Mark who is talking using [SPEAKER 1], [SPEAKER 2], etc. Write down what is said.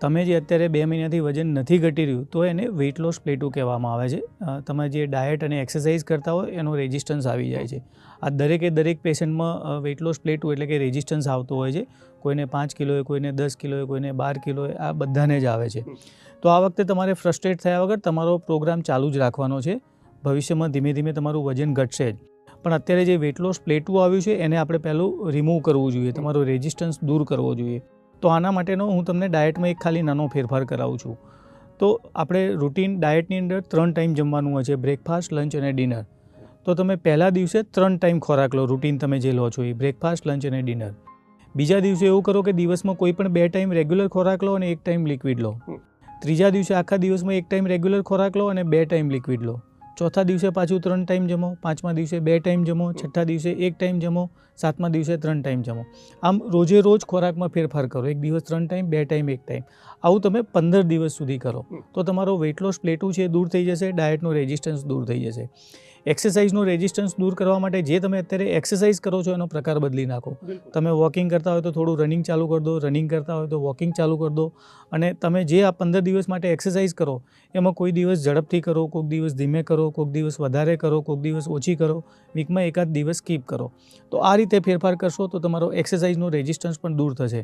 [SPEAKER 1] તમે જે અત્યારે બે મહિનાથી વજન નથી ઘટી રહ્યું, તો એને વેઇટ લોસ પ્લેટું કહેવામાં આવે છે. તમે જે ડાયટ અને એક્સરસાઇઝ કરતા હોય, એનો રેઝિસ્ટન્સ આવી જાય છે. આ દરેકે દરેક પેશન્ટમાં વેઇટ લોસ પ્લેટું એટલે કે રેઝિસ્ટન્સ આવતો હોય છે. કોઈને પાંચ કિલોએ કોઈને દસ કિલોએ કોઈને બાર કિલોએ આ બધાને જ આવે છે. તો આ વખતે તમારે ફ્રસ્ટ્રેટ થયા વગર તમારો પ્રોગ્રામ ચાલુ જ રાખવાનો છે. ભવિષ્યમાં ધીમે ધીમે તમારું વજન ઘટશે જ. પણ અત્યારે જે વેઇટ લોસ પ્લેટું આવ્યું છે, એને આપણે પહેલું રિમૂવ કરવું જોઈએ. તમારો રેઝિસ્ટન્સ દૂર કરવો જોઈએ. તો આના માટેનો હું તમને ડાયટમાં એક ખાલી નાનો ફેરફાર કરાવું છું. તો આપણે રૂટીન ડાયટની અંદર ત્રણ ટાઈમ જમવાનું હોય છે બ્રેકફાસ્ટ લંચ અને ડિનર. તો તમે પહેલા દિવસે ત્રણ ટાઈમ ખોરાક લો રૂટીન તમે જે લો છો એ બ્રેકફાસ્ટ લંચ અને ડિનર. બીજા દિવસે એવું કરો કે દિવસમાં કોઈ પણ બે ટાઈમ રેગ્યુલર ખોરાક લો અને એક ટાઈમ લિક્વિડ લો. ત્રીજા દિવસે આખા દિવસમાં એક ટાઈમ રેગ્યુલર ખોરાક લો અને બે ટાઈમ લિક્વિડ લો. ચોથા દિવસે પાછું ત્રણ ટાઈમ જમો, પાંચમા દિવસે બે ટાઈમ જમો, છઠ્ઠા દિવસે એક ટાઈમ જમો, સાતમા દિવસે ત્રણ ટાઈમ જમો. આમ રોજે રોજ ખોરાકમાં ફેરફાર કરો. એક દિવસ ત્રણ ટાઈમ, બે ટાઈમ, એક ટાઈમ. આવું તમે પંદર દિવસ સુધી કરો. તો તમારો વેઇટ લોસ પ્લેટું છે દૂર થઈ જશે ડાયટનો રેઝિસ્ટન્સ દૂર થઈ જશે. એક્સરસાઇઝનો રેઝિસ્ટન્સ દૂર કરવા માટે જે તમે અત્યારે એક્સરસાઇઝ કરો છો એનો પ્રકાર બદલી નાખો. તમે વોકિંગ કરતા હોય તો થોડું રનિંગ ચાલુ કરી દો રનિંગ કરતા હોય તો વોકિંગ ચાલુ કરી દો. અને તમે જે આ પંદર દિવસ માટે એક્સરસાઇઝ કરો એમાં કોઈ દિવસ ઝડપથી કરો કોઈક દિવસ ધીમે કરો કોઈક દિવસ વધારે કરો કોઈક દિવસ ઓછી કરો વીકમાં એકાદ દિવસ સ્કીપ કરો. તો આ રીતે ફેરફાર કરશો તો તમારો એક્સરસાઇઝનો રેઝિસ્ટન્સ પણ દૂર થશે.